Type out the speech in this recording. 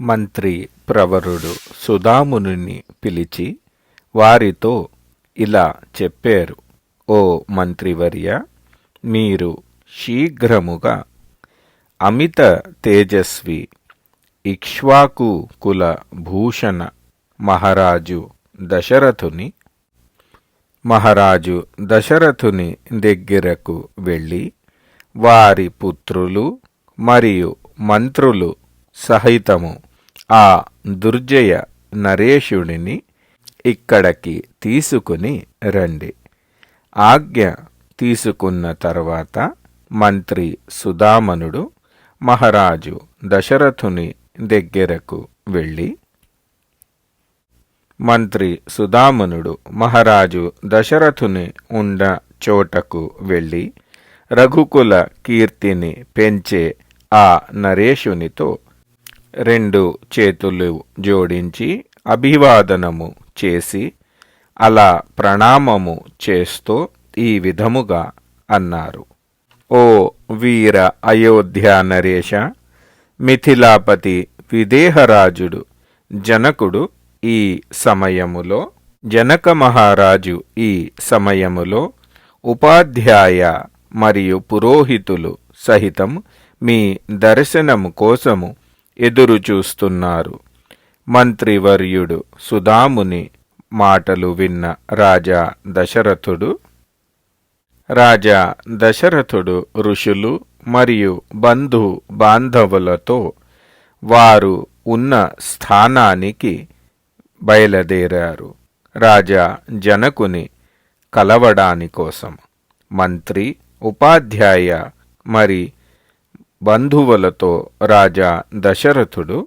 మంత్రి ప్రవరుడు సుధాముని పిలిచి వారితో ఇలా చెప్పారు. ఓ మంత్రివర్య మీరు శీఘ్రముగా అమిత తేజస్వి ఇక్ష్వాకు కుల భూషణ మహారాజు దశరథుని మహారాజు దశరథుని దగ్గరకు వెళ్ళి వారి పుత్రులు మరియు మంత్రులు సహితము. ఆ దుర్జయ నరేషుడిని ఇక్కడికి తీసుకుని రండి. ఆజ్ఞ తీసుకున్న తర్వాత మంత్రి సుధామనుడు మహారాజు దశరథుని దగ్గరకు వెళ్ళి మంత్రి సుధామనుడు మహారాజు దశరథుని ఉండ చోటకు వెళ్ళి రఘుకుల కీర్తిని పెంచే ఆ నరేషునితో రెండు చేతులు జోడించి అభివాదనము చేసి అలా ప్రణామము చేస్తూ ఈ విధముగా అన్నారు. ఓ వీర అయోధ్య నరేష మిథిలాపతి విదేహరాజుడు జనకుడు ఈ సమయములో జనక మహారాజు ఈ సమయములో ఉపాధ్యాయ మరియు పురోహితులు సహితం మీ దర్శనము కోసము ఎదురు చూస్తున్నారు. మంత్రివర్యుడు సుధాముని మాటలు విన్న రాజా దశరథుడు రాజా దశరథుడు ఋషులు మరియు బంధు బాంధవులతో వారు ఉన్న స్థానానికి బయలుదేరారు. రాజా జనకుని కలవడానికోసం మంత్రి ఉపాధ్యాయ మరి బంధువులతో రాజా దశరథుడు